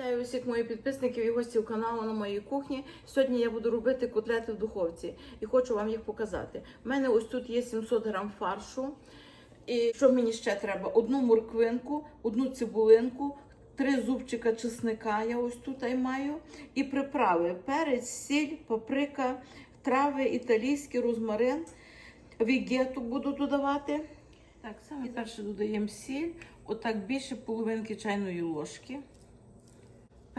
Вітаю усіх моїх підписників і гостів каналу на моїй кухні. Сьогодні я буду робити котлети в духовці і хочу вам їх показати. У мене ось тут є 700 грам фаршу. І що мені ще треба? Одну морквинку, одну цибулинку, три зубчика чесника. Я ось тут і маю. І приправи: перець, сіль, паприка, трави, італійський розмарин. Вігету буду додавати. Так, саме перше додаємо сіль, отак більше половинки чайної ложки,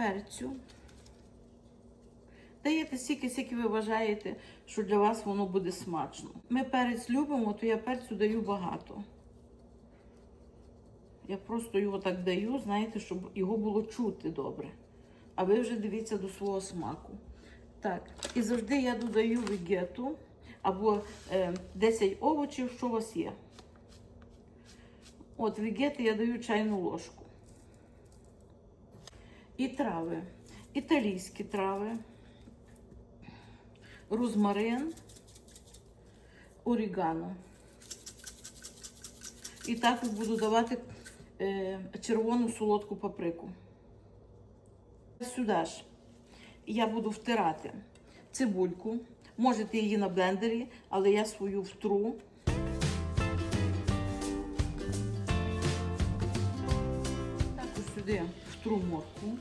перцю. Даєте стільки, скільки ви вважаєте, що для вас воно буде смачно. Ми перець любимо, то я перцю даю багато. Я просто його так даю, знаєте, щоб його було чути добре. А ви вже дивіться до свого смаку. Так, і завжди я додаю вегету або е, 10 овочів, що у вас є. От вегети я даю чайну ложку. І трави. Італійські трави, розмарин, орігано. І також буду давати е, червону солодку паприку. Сюди ж я буду втирати цибульку. Можете її на блендері, але я свою втру. Також сюди втру морку.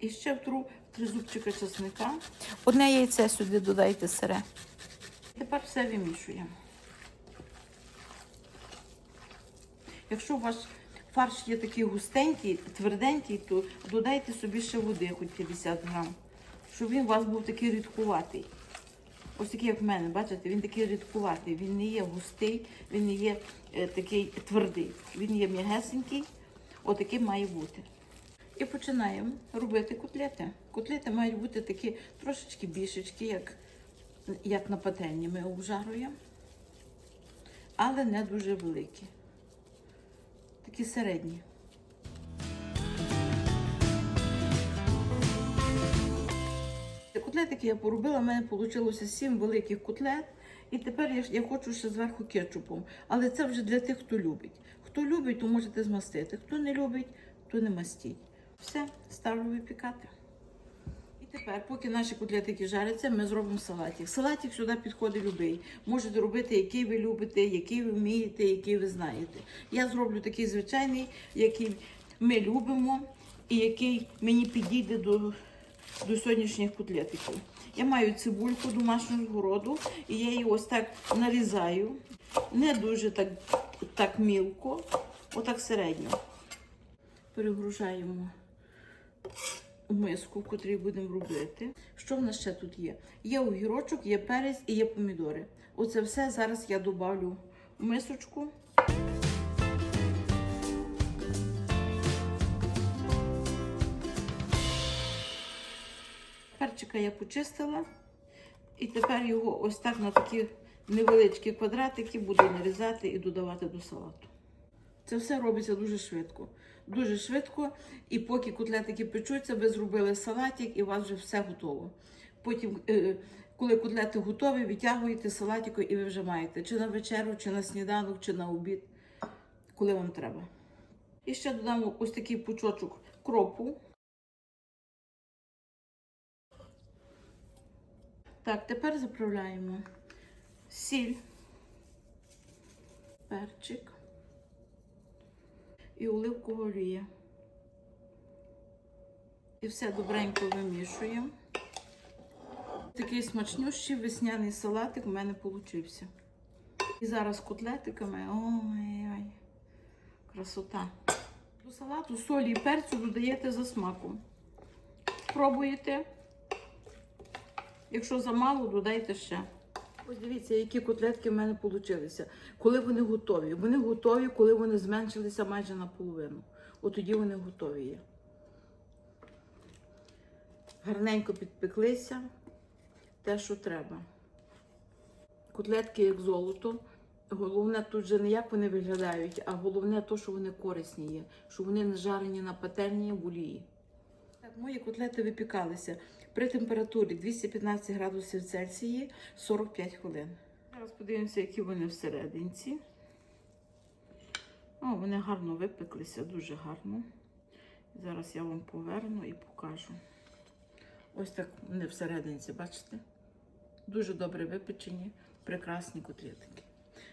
І ще втру три зубчика чесника. Одне яйце сюди додайте сире. Тепер все вимішуємо. Якщо у вас фарш є такий густенький, тверденький, то додайте собі ще води, хоч 50 грам, щоб він у вас був такий рідкуватий. Ось такий, як в мене, бачите, він такий рідкуватий, він не є густий, він не є е, такий твердий. Він є м'ягесенький, отакий має бути. І починаємо робити котлети. Котлети мають бути такі трошечки більшечки, як, як на пательні ми обжаруємо, але не дуже великі. Такі середні. Котлетики я поробила, в мене вийшло 7 великих котлет. І тепер я, я хочу ще зверху кетчупом. Але це вже для тих, хто любить. Хто любить, то можете змастити. Хто не любить, то не мастіть. Все, ставлю випікати. І тепер, поки наші котлетики жаряться, ми зробимо салатик. Салатик сюди підходить любий. Можете робити, який ви любите, який ви вмієте, який ви знаєте. Я зроблю такий звичайний, який ми любимо і який мені підійде до, до сьогоднішніх котлетиків. Я маю цибульку домашнього городу, і я її ось так нарізаю. Не дуже так, так мілко, отак середньо. Перегружаємо миску, в котрій будемо робити. Що в нас ще тут є? Є огірочок, є перець і є помідори. Оце все зараз я добавлю в мисочку. Перчика я почистила. І тепер його ось так на такі невеличкі квадратики буду нарізати і додавати до салату. Це все робиться дуже швидко. Дуже швидко. І поки котлетики печуться, ви зробили салатик і у вас вже все готово. Потім, е, коли котлети готові, витягуєте салатику і ви вже маєте чи на вечерю, чи на сніданок, чи на обід, коли вам треба. І ще додамо ось такий пучочок кропу. Так, тепер заправляємо сіль, перчик і оливкову олія. І все добренько вимішуємо. Такий смачнющий весняний салатик у мене получився. І зараз котлетиками. Ой-ой, красота. До салату солі і перцю додаєте за смаком. Пробуєте. Якщо замало, додайте ще. Ось дивіться, які котлетки в мене вийшли. Коли вони готові. Вони готові, коли вони зменшилися майже наполовину. От тоді вони готові є. Гарненько підпеклися. Те, що треба. Котлетки як золото. Головне тут же не як вони виглядають, а головне то, що вони корисні є, що вони не жарені на пательні в олії. Так, мої котлети випікалися при температурі 215 градусів Цельсії 45 хвилин. Зараз подивимося, які вони всерединці. О, вони гарно випеклися, дуже гарно. Зараз я вам поверну і покажу. Ось так вони всерединці, бачите? Дуже добре випечені, прекрасні котлетики.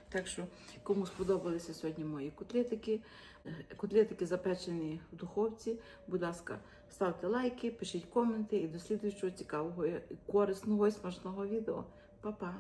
Так що, кому сподобалися сьогодні мої котлетики, е, котлетики запечені в духовці, будь ласка, ставте лайки, пишіть коменти і до слідуючого цікавого, корисного і смачного відео. Па-па!